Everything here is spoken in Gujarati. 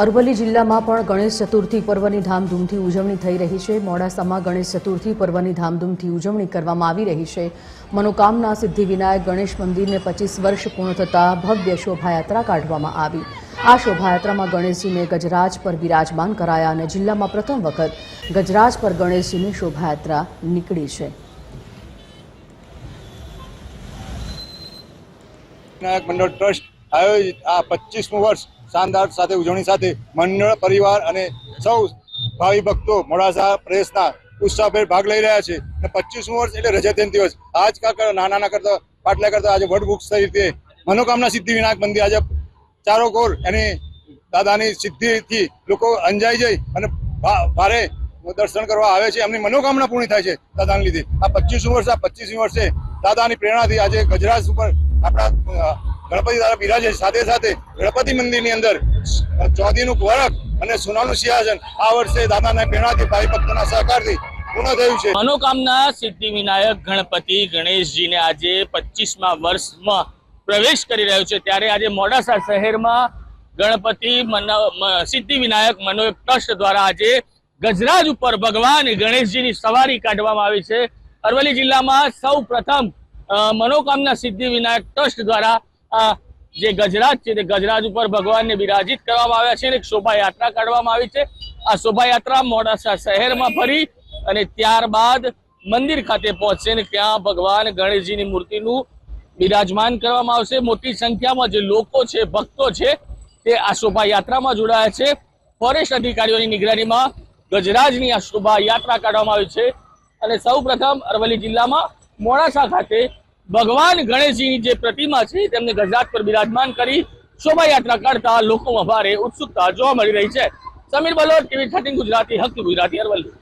અરવલ્લી જિલ્લામાં પણ ગણેશ ચતુર્થી પર્વની ધામધૂમથી ઉજવણી થઈ રહી છે. મોડાસામાં ગણેશ ચતુર્થી પર્વની ધામધૂમથી ઉજવણી કરવામાં આવી રહી છે. મનોકામના સિદ્ધિ વિનાયક ગણેશ મંદિરને પચીસ વર્ષ પૂર્ણ થતાં ભવ્ય શોભાયાત્રા કાઢવામાં આવી. આ શોભાયાત્રામાં ગણેશજીને ગજરાજ પર બિરાજમાન કરાયા અને જિલ્લામાં પ્રથમ વખત ગજરાજ પર ગણેશજીની શોભાયાત્રા નીકળી છે. આયોજિત આ પચીસમું વર્ષ શાનદાર સાથે, ઉજવણી સાથે મંડળ, પરિવાર અને સૌ ભાવિ ભક્તો મોડાસા પ્રદેશના ઉત્સાહભેર ભાગ લઈ રહ્યા છે. અને પચીસમું વર્ષ એટલે રજતન દિવસ. આજ કા નાના કરતા, પાટલા કરતા આજે વડવૃક્ષ રીતે મનોકામના સિદ્ધિ વિનાયક મંદિર આજે ચારો કોર એની દાદાની સિદ્ધિથી લોકો અંજાઈ જઈ અને ભારે દર્શન કરવા આવે છે. એમની મનોકામના પૂર્ણ થાય છે દાદાને લીધે. આ પચીસમું વર્ષ, આ પચીસમી વર્ષે દાદાની પ્રેરણાથી આજે ગજરાજ ઉપર આપણા ગણપતિ દાદા બિરાજે. સાથે સાથે ગણપતિ મંદિરની અંદર ચોધીનું વરખ અને સોનાનું સિંહાસન આ વર્ષે દાદાના પ્રેરણાથી ભાઈ ભક્તોના સહકારથી મનોકામના સિદ્ધિ વિનાયક ગણપતિ ગણેશજીને આજે પચીસમા વર્ષમાં પ્રવેશ કરી રહ્યો છે ત્યારે આજે મોડાસા શહેરમાં ગણપતિ સિદ્ધિ વિનાયક મનોયોગ ટ્રસ્ટ દ્વારા આજે ગજરાજ ઉપર ભગવાન ગણેશજીની સવારી કાઢવામાં આવી છે અરવલ્લી જિલ્લામાં સૌ પ્રથમ મનોકામના સિદ્ધિ વિનાયક ટ્રસ્ટ દ્વારા જે ગજરાજ છે તે ગજરાજ ઉપર ભગવાનને બિરાજિત કરવામાં આવ્યા છે અને એક શોભાયાત્રા કાઢવામાં આવી છે. આ શોભાયાત્રા મોડાસા શહેરમાં ફરી અને ત્યારબાદ મંદિર ખાતે પહોંચશે અને ત્યાં ભગવાન ગણેશજીની મૂર્તિનું બિરાજમાન કરવામાં આવશે. મોટી સંખ્યામાં જે લોકો છે, ભક્તો છે, તે આ શોભાયાત્રામાં જોડાયા છે. ફોરેસ્ટ અધિકારીઓની નિગરાનીમાં ગજરાજની આ શોભાયાત્રા કાઢવામાં આવી છે. અને સૌ પ્રથમ અરવલ્લી જિલ્લામાં મોડાસા ખાતે ભગવાન ગણેશજીની જે પ્રતિમા છે, તેમને ગજરાત પર બિરાજમાન કરી શોભાયાત્રા કાઢતા લોકોમાં ભારે ઉત્સુકતા જોવા મળી રહી છે. સમીર બલોટ ટીવી થર્ટીન ગુજરાતી હક ગુજરાતી, અરવલ્લી.